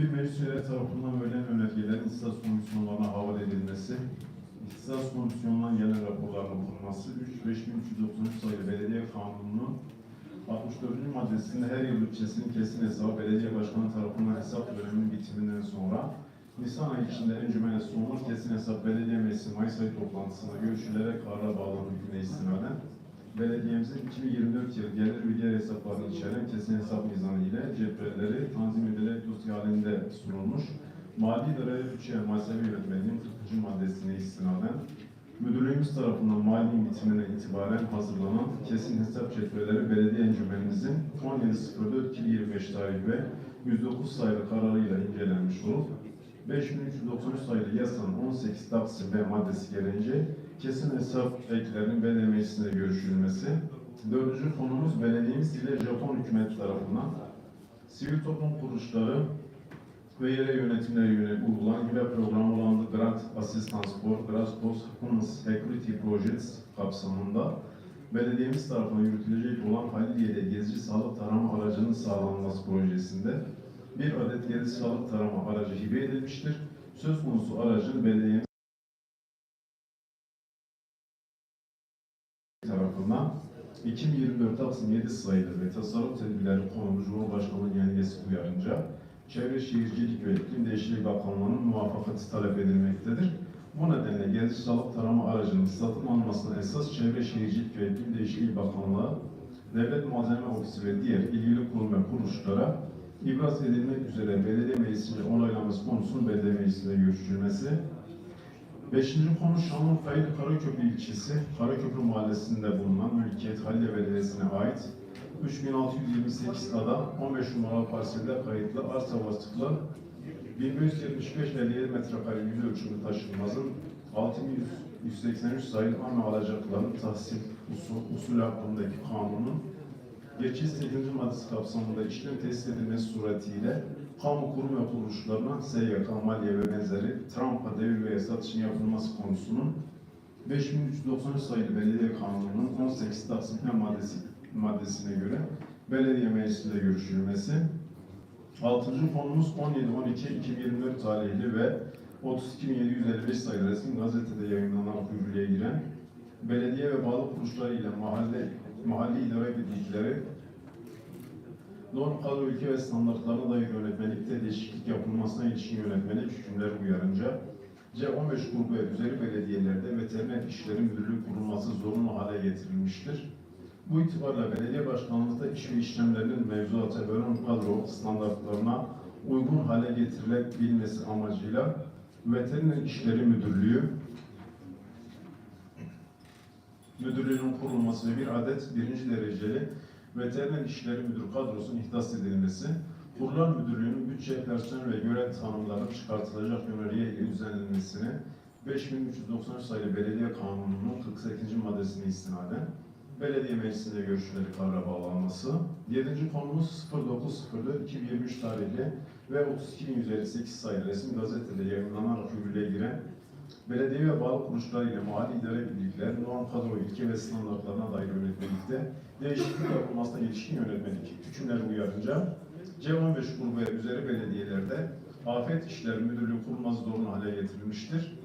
Bir meclis tarafından verilen önergelerin ihtisas komisyonlarına havale edilmesi, ihtisas komisyonundan gelen raporların okunması, 3 5393 sayılı belediye kanununun 64. maddesinde her yıl bütçesinin kesin hesabı belediye başkanı tarafından hesap döneminin bitiminden sonra Nisan ayı içinde encümene sunulur kesin hesap belediye meclisi Mayıs ayı toplantısında görüşülerek karara bağlanma hükmüne istinaden belediyemizin 2024 yılı gelir ve diğer hesaplarını içeren kesin hesap mizanı ile cepheleri tanzim edilerek dosya halinde sunulmuş. Mali idare ve bütçe ve muhasebe yönetmeliğinin 40. maddesine istinaden müdürlüğümüz tarafından Mali'nin bitiminden itibaren hazırlanan kesin hesap cetvelleri belediye encümenimizin 17.04.2025 tarih ve 109 sayılı kararıyla incelenmiş olup 5393 sayılı yasanın 18 Taksim B maddesi gereğince kesin hesap eklerinin belediye görüşülmesi. Dördüncü konumuz belediyemiz ile Japon hükümeti tarafından sivil toplum kuruluşları ve yerel yönetimlere yönelik uygulanan gibi program olan Grant Assistance for Grassroots Human Security Projects kapsamında belediyemiz tarafından yürütülecek olan Haliliye'de gezici sağlık tarama aracının sağlanması projesinde bir adet gezici sağlık tarama aracı hibe edilmiştir. Söz konusu aracın belediyemiz tarafından 2024 Taksim 7 sayılı ve tasarruf tedbirleri konulu Cumhurbaşkanlığı genelgesi uyarınca Çevre Şehircilik ve İklim Değişikliği Bakanlığı'nın muvaffakati talep edilmektedir. Bu nedenle gezici sağlık tarama aracının satın alınmasına esas Çevre Şehircilik ve İklim Değişikliği Bakanlığı, Devlet Malzeme Ofisi ve diğer ilgili kurum ve kuruluşlara ibraz edilmek üzere belediye meclisince onaylanması konusunun belediye meclisinde görüşülmesi, Beşinci konu Şanlıurfa İl Karaköprü ilçesi, Karaköprü mahallesinde bulunan mülkiyet Halilye Belediyesi'ne ait 3628 ada 15 numaralı parselde kayıtlı arsa vasıflı 1575-57 metrekare yüz ölçümlü taşınmazın 6183 sayılı ana alacaklarının tahsil usul, usulü hakkındaki kanunun geçici 8. maddesi kapsamında işlem tesis edilmesi suretiyle kamu kurum ve kuruluşlarına SGK, maliye ve benzeri trampa devir veya satışın yapılması konusunun 5393 sayılı belediye kanununun 18 Taksim maddesi, maddesine göre belediye meclisinde görüşülmesi. Altıncı konumuz 17-12-2024 tarihli ve 32.755 sayılı resmi gazetede yayınlanan yürürlüğe giren belediye ve bağlı kuruluşları ile mahalle mahalli idare birlikleri norm kadro ülke ve standartlarına dair yönetmelikte değişiklik yapılmasına ilişkin yönetmelik hükümler uyarınca C15 grubu ve üzeri belediyelerde veteriner işleri müdürlüğü kurulması zorunlu hale getirilmiştir. Bu itibarla belediye başkanlığında iş ve işlemlerinin mevzuata ve kadro standartlarına uygun hale getirilebilmesi amacıyla veteriner işleri müdürlüğü müdürlüğünün kurulması ve bir adet birinci dereceli veteriner işleri müdür kadrosunun ihdas edilmesi, kurulan müdürlüğünün bütçe, personel ve görev tanımlarının çıkartılacak yöneriye ile düzenlenmesini 5393 sayılı belediye kanununun 48. maddesine istinaden belediye meclisinde görüşüleri karara bağlanması. 7. konumuz 09.04.2023 tarihli ve 32.158 sayılı resmi gazetede yayınlanarak yürürlüğe giren belediye ve bağlı kuruluşlar ile mali idare birlikler, norm kadro ilke ve standartlarına dair yönetmelikte değişiklik yapılmasına ilişkin yönetmelik hükümler uyarınca C15 grubu ve üzeri belediyelerde afet işleri müdürlüğü kurulması zorunlu hale getirilmiştir.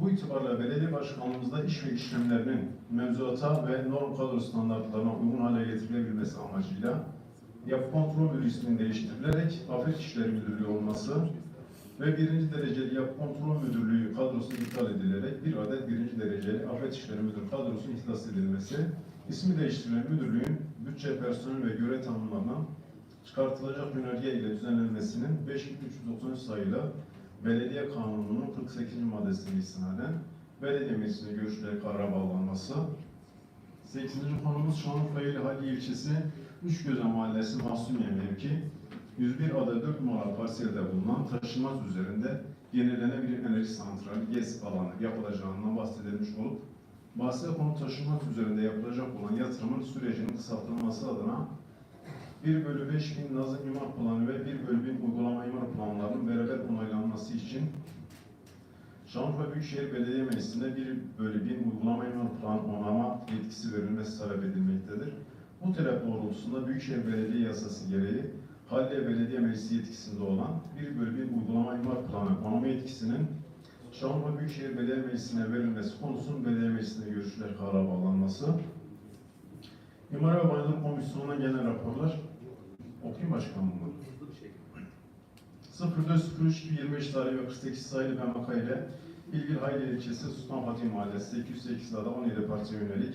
Bu itibarla belediye başkanlığımızda iş ve işlemlerinin mevzuata ve norm kadro standartlarına uygun hale getirilebilmesi amacıyla yapı kontrol müdürü isminin değiştirilerek afet işleri müdürlüğü olması ve birinci dereceli yapı kontrol müdürlüğü iptal edilerek bir adet birinci dereceli afet işleri müdür kadrosu ihdas edilmesi, ismi değiştirilen müdürlüğün bütçe, personel ve görev tanımlarına çıkartılacak yönerge ile düzenlenmesinin 5393 sayılı Belediye Kanunu'nun 48. maddesine istinaden belediye meclisinde görüşleri karara bağlanması. 8. konumuz Şanlıurfa ili Hali ilçesi Üçgöze Mahallesi Mahsumiye mevki 101 ada 4 numaralı parselde bulunan taşınmaz üzerinde yenilenebilir enerji santrali GES alanı yapılacağından bahsedilmiş olup bahse konu taşınmaz üzerinde yapılacak olan yatırımın sürecinin kısaltılması adına 1 bölü 5 bin nazım imar planı ve 1 bölü 1000 uygulama imar planlarının beraber onaylanması için Şanlıurfa Büyükşehir Belediye Meclisi'nde 1 bölü 1000 uygulama imar planı onama yetkisi verilmesi talep edilmektedir. Bu talep doğrultusunda Büyükşehir Belediye Yasası gereği Halliye Belediye Meclisi yetkisinde olan 1 bölü 1 uygulama imar planı onama yetkisinin Şanlıurfa Büyükşehir Belediye Meclisi'ne verilmesi konusunun belediye meclisinde görüşler karara bağlanması. İmar ve Bayındırlık Komisyonu'na gelen raporlar okuyayım başkanım bunu. 04.03.25 tarihi ve 48 sayılı BMK ile İlgili Hayli ilçesi Sultan Fatih Mahallesi 808 ada 17 parça yönelik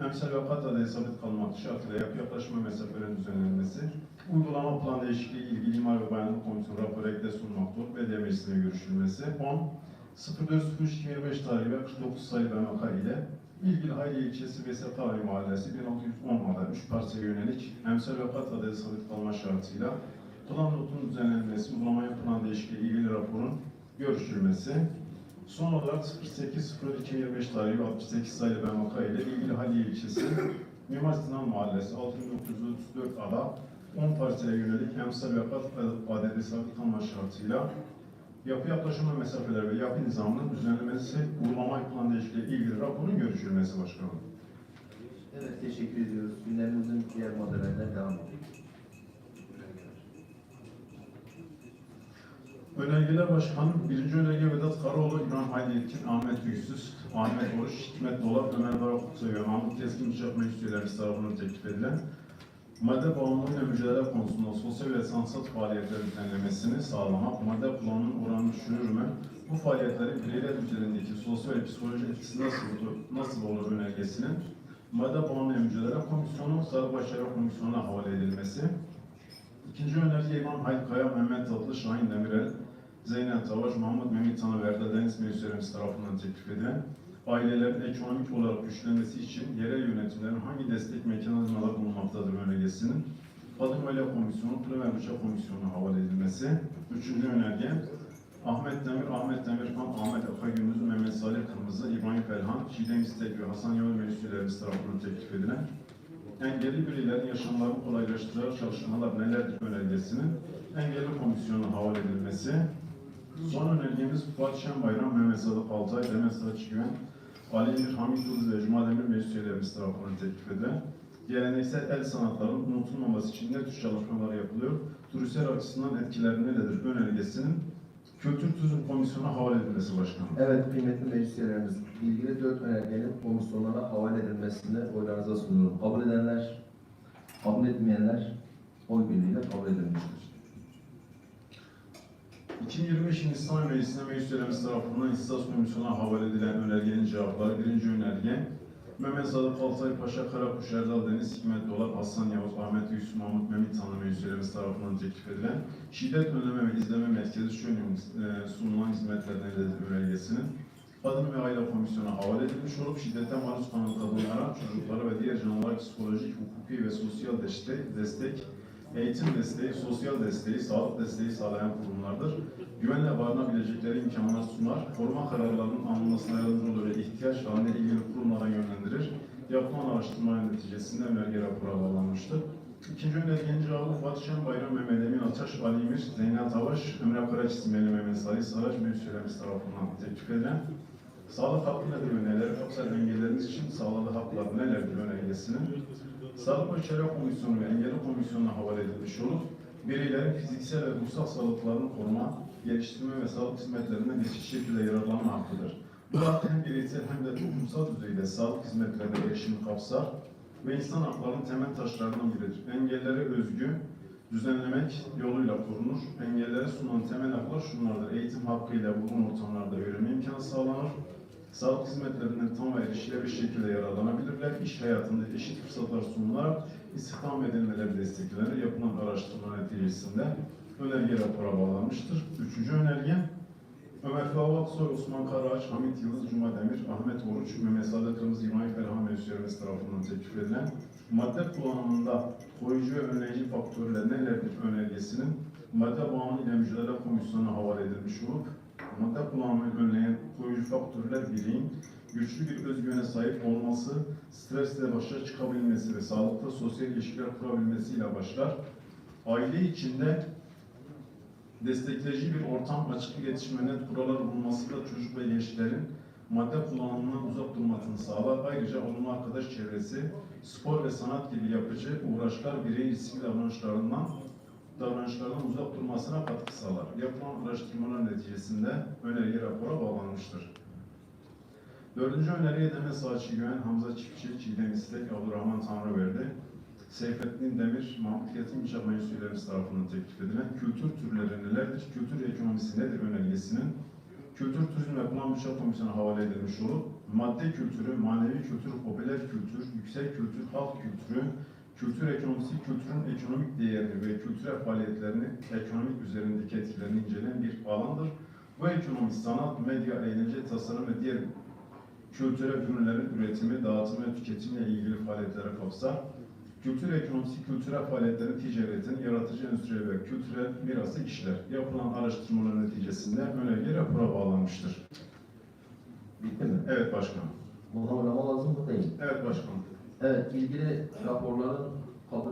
emsal ve kat adayı sabit kalmak şartıyla yapı yaklaşma mesafelerin düzenlenmesi, uygulama plan değişikliği ilgili imar ve bayanlık komisyonu raporu ekle sunmakta olup belediye meclisine görüşülmesi. 10. 04.03.25 tarihi ve 49 sayılı BMK ile ilgili Hayli ilçesi Veysel Tarihi Mahallesi 1610 ada 3 parçaya yönelik emsal ve kat adayı sabit kalma şartıyla plan notun düzenlenmesi, uygulamaya plan değişikliği ilgili raporun görüşülmesi. Son olarak 08.02.25 tarihi ve 68 sayılı BMK ile ilgili Haliye ilçesi Mimar Sinan Mahallesi 6934 ada 10 parsele yönelik emsal ve kat adedi sabit kalma şartıyla yapı yaklaşımı mesafeler ve yapı nizamının düzenlemesi, uygulama plan değişikliği ilgili raporun görüşülmesi başkanım. Evet, teşekkür ediyoruz. Gündemimizin diğer maddelerine devam edelim. Önergeler Başkanım, birinci önerge Vedat Karaoğlu, İbrahim Haydi Yetkin, Ahmet Yüksüz, Ahmet Oruç, Hikmet Dolap, Ömer Barakutsoy ve Mahmut Keskin Bıçak Meclis üyelerimiz tarafından teklif edilen madde bağımlılığıyla mücadele konusunda sosyal ve sanatsal faaliyetler düzenlemesini sağlamak, madde kullanımının oranını düşürür Bu faaliyetlerin bireyler üzerindeki sosyal ve psikolojik etkisi nasıl, olur- nasıl olur önergesinin madde bağımlılığıyla mücadele komisyonu, Sağlık Başarı Komisyonu'na havale edilmesi, İkinci önerge İmam Halit Kaya, Mehmet Tatlı, Şahin Demirel, Zeynep Tavaş, Mahmut Mehmet Tanı ve Erdal Deniz Meclislerimiz tarafından teklif edilen ailelerin ekonomik olarak güçlenmesi için yerel yönetimlerin hangi destek mekanizmaları bulunmaktadır önergesinin Kadın Komisyonu, ve Bütçe Komisyonu'na havale edilmesi. Üçüncü önerge Ahmet Demir, Ahmet Demirkan, Ahmet Aka Gündüz, Mehmet Salih Kırmızı, İbrahim Pelhan, Çiğdem İstek ve Hasan Yavuz Meclis tarafından teklif edilen engelli bireylerin yaşamlarını kolaylaştıran çalışmalar nelerdir önergesinin engelli komisyonuna havale edilmesi. Son önergemiz Fuat Şenbayram, Mehmet Sadık Altay, Demet Saç Güven, Ali Emir Hamit Yıldız ve Cuma Demir Meclis üyelerimiz tarafından teklif edilen geleneksel el sanatlarının unutulmaması için ne tür çalışmalar yapılıyor, turistler açısından etkileri nelerdir önergesinin Kültür Turizm Komisyonu'na havale edilmesi başkanım. Evet, kıymetli meclis üyelerimiz, ilgili dört önergenin komisyonlara havale edilmesini oylarınıza sunuyorum. Kabul edenler, kabul etmeyenler oy birliğiyle kabul edilmiştir. 2025 İslam Meclisi'ne meclis üyelerimiz tarafından İstas Komisyonu'na havale edilen önergenin cevapları. Birinci önerge, Mehmet Sadık Altay Paşa, Karakuş, Erdal Deniz, Hikmet Dolap, Aslan Yavuz, Ahmet Yusuf, Mahmut Mehmet Tanrı meclis üyelerimiz tarafından teklif edilen şiddet önleme ve izleme merkezi şu e, sunulan hizmetlerden elde önergesinin Kadın ve Aile Komisyonu'na havale edilmiş olup şiddete maruz kalan kadınlara, çocuklara ve diğer canlılara psikolojik, hukuki ve sosyal destek, destek eğitim desteği, sosyal desteği, sağlık desteği sağlayan kurumlardır. Güvenle barınabilecekleri imkanlar sunar, koruma kararlarının alınmasına yardımcı olur ve ihtiyaç halinde ilgili kurumlara yönlendirir. Yapılan araştırmanın neticesinde önerge rapora bağlanmıştır. İkinci önergenin cevabı Fatih Şen Bayram, Mehmet Emin Ataş, Ali İmir, Zeynep Tavaş, Ömre Karaç isimli Mehmet Salih Saraç meclis üyelerimiz tarafından teklif edilen Sağlık hakkı nedir önergeleri, sosyal engellerimiz için sağladığı haklar nelerdir önergesinin Sağlık ve Çevre Komisyonu ve Engelli Komisyonu'na havale edilmiş olup, bireylerin fiziksel ve ruhsal sağlıklarını koruma, geliştirme ve sağlık hizmetlerinden eşit şekilde yararlanma hakkıdır. Bu hak hem bireysel hem de toplumsal düzeyde sağlık hizmetlerine erişimi kapsar ve insan haklarının temel taşlarından biridir. Engellere özgü düzenlemek yoluyla korunur. Engellere sunulan temel haklar şunlardır. Eğitim hakkıyla bulun ortamlarda öğrenme imkanı sağlanır. Sağlık hizmetlerinden tam ve erişilebilir şekilde yararlanabilirler. İş hayatında eşit fırsatlar sunularak istihdam edilmeleri desteklenir. Yapılan araştırma neticesinde önerge rapora bağlanmıştır. Üçüncü önerge Ömer Fuat Aksoy, Osman Karaağaç, Hamit Yıldız, Cuma Demir, Ahmet Oruç, Mehmet Sadık Kırmızı, İbrahim Ferhan Meclislerimiz tarafından teklif edilen madde kullanımında koruyucu ve önleyici faktörler nelerdir önergesinin madde bağımlı ile mücadele komisyonuna havale edilmiş olup madde kullanımını önleyen koruyucu faktörler bireyin güçlü bir özgüvene sahip olması, stresle başa çıkabilmesi ve sağlıklı sosyal ilişkiler kurabilmesiyle başlar. Aile içinde destekleyici bir ortam, açık iletişim ve net kurallar bulunması da çocuk ve gençlerin madde kullanımından uzak durmasını sağlar. Ayrıca olumlu arkadaş çevresi, spor ve sanat gibi yapıcı uğraşlar bireyin riskli davranışlarından davranışlardan uzak durmasına katkı sağlar. Yapılan araştırmalar neticesinde önerge rapora bağlanmıştır. Dördüncü öneriye Demet Saçı Güven, Hamza Çiftçi, Çiğdem İstek, Abdurrahman Tanrıverdi, Seyfettin Demir, Mahmut Yetim İnşaat Meclisülerimiz tarafından teklif edilen kültür türleri nelerdir, kültür ekonomisi nedir önergesinin Kültür Turizm ve Plan Bütçe Komisyonu'na havale edilmiş olup, madde kültürü, manevi kültür, popüler kültür, yüksek kültür, halk kültürü, kültür ekonomisi, kültürün ekonomik değerini ve kültürel faaliyetlerini ekonomik üzerindeki etkilerini inceleyen bir alandır. Bu ekonomi, sanat, medya, eğlence, tasarım ve diğer kültürel ürünlerin üretimi, dağıtımı ve tüketimiyle ilgili faaliyetlere kapsar. Kültür ekonomisi, kültürel faaliyetlerin ticaretin, yaratıcı endüstri ve kültürel mirası işler. Yapılan araştırmalar neticesinde önerge rapora bağlanmıştır. Bitti mi? Evet başkanım. Bunu lazım mı değil? Evet başkanım. Evet, ilgili raporların